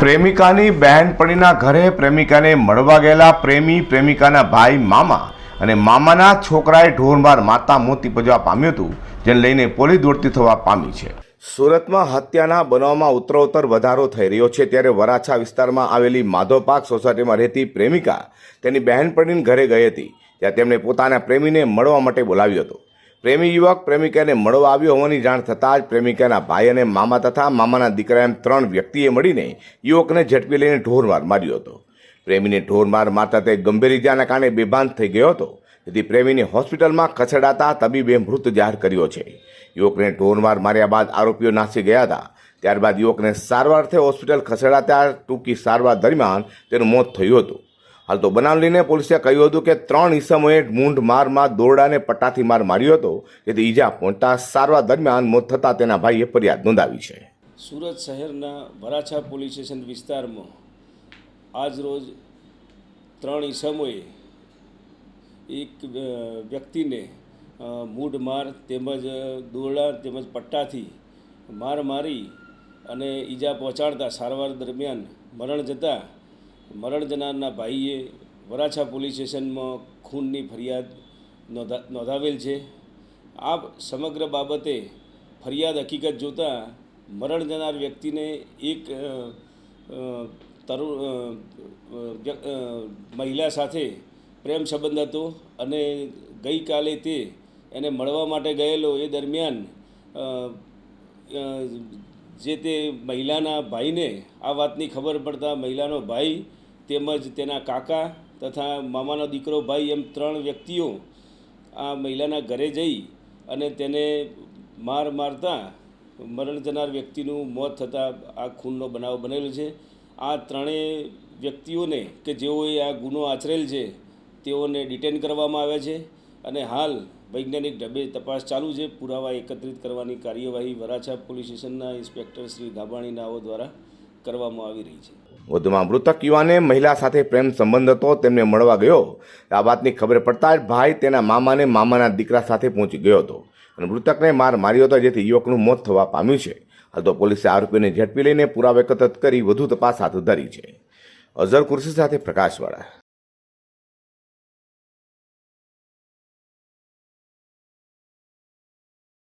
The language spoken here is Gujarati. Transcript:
પ્રેમિકાની બહેનપણીના ઘરે પ્રેમિકાને મળવા ગયેલા પ્રેમી, પ્રેમિકાના ભાઈ મામા અને મામાના છોકરાએ ઢોરમાર માતા મોતી પજવા પામ્યું હતું, જેને લઈને પોલીસ દોડતી થવા પામી છે. સુરતમાં હત્યાના બનાવમાં ઉત્તરોત્તર વધારો થઈ રહ્યો છે, ત્યારે વરાછા વિસ્તારમાં આવેલી માધોપાક સોસાયટીમાં રહેતી પ્રેમિકા તેની બહેનપણીને ઘરે ગઈ હતી ત્યાં તેમણે પોતાના પ્રેમીને મળવા માટે બોલાવ્યો હતો. પ્રેમી યુવક પ્રેમિકાને મળવા આવ્યો હોવાની જાણ થતાં જ પ્રેમિકાના ભાઈ અને મામા તથા મામાના દીકરા એમ ત્રણ વ્યક્તિએ મળીને યુવકને ઝડપી લઈને ઢોરમાર માર્યો હતો. પ્રેમીને ઢોરમાર મારતા તે ગંભીર ઇજાના કારણે બેભાન થઈ ગયો હતો. તેથી પ્રેમીને હોસ્પિટલમાં ખસેડાતા તબીબે મૃત જાહેર કર્યો છે. યુવકને ઢોરમાર માર્યા બાદ આરોપીઓ નાસી ગયા હતા. ત્યારબાદ યુવકને સારવારથી હોસ્પિટલ ખસેડાતા ટૂંકી સારવાર દરમિયાન તેનું મોત થયું હતું. હાલ તો બનાવ લઈને પોલીસે કહ્યું હતું કે ત્રણ ઈસમોએ મૂંઢ મારમાં દોરડાને પટ્ટાથી માર માર્યો હતો, જેથી ઈજા પહોંચતા સારવાર દરમિયાન મોત થતાં તેના ભાઈએ ફરિયાદ નોંધાવી છે. સુરત શહેરના વરાછા પોલીસ સ્ટેશન વિસ્તારમાં આજ રોજ ત્રણ ઈસમોએ એક વ્યક્તિને મૂઢ માર તેમજ દોરડા તેમજ પટ્ટાથી માર મારી અને ઈજા પહોંચાડતા સારવાર દરમિયાન મરણ જતાં મરણ જનારના ભાઈએ વરાછા પોલીસ સ્ટેશનમાં ખૂનની ફરિયાદ નોંધા નોંધાવેલ છે. આ સમગ્ર બાબતે ફરિયાદ હકીકત જોતાં મરણ જનાર વ્યક્તિને એક અ, અ, તરુ અ, અ, વ્ય- અ, મહિલા સાથે પ્રેમ સંબંધ હતો અને ગઈકાલે તે એને મળવા માટે ગયેલો એ દરમિયાન જે તે મહિલાના ભાઈને આ વાતની ખબર પડતા મહિલાનો ભાઈ તેમજ તેના કાકા તથા મામાનો દીકરો ભાઈ એમ ત્રણ વ્યક્તિઓ આ મહિલાના ઘરે જઈ અને તેને માર મારતા મરણ જનાર વ્યક્તિનું મોત થતાં આ ખૂનનો બનાવ બનેલો છે. આ ત્રણેય વ્યક્તિઓને કે જેઓએ આ ગુનો આચરેલ છે, તેઓને ડિટેન કરવામાં આવ્યા છે અને હાલ વૈજ્ઞાનિક ઢબે તપાસ ચાલુ છે. પુરાવા એકત્રિત કરવાની કાર્યવાહી વરાછા પોલીસ સ્ટેશનના ઇન્સ્પેક્ટર શ્રી ગાબાણી નાઓ દ્વારા કરવામાં આવી રહી છે. વધુમાં મૃતક યુવાને મહિલા સાથે પ્રેમ સંબંધ હતો, તેમને મળવા ગયો. આ વાતની ખબર પડતા જ ભાઈ તેના મામાને મામાના દીકરા સાથે પહોંચી ગયો હતો અને મૃતકને માર માર્યો હતો, જેથી યુવકનું મોત થવા પામ્યું છે. હાલ તો પોલીસે આરોપીને ઝડપી લઈને પુરાવા એકત્રિત કરી વધુ તપાસ હાથ ધરી છે. અઝર કુર્સી સાથે પ્રકાશવાળા.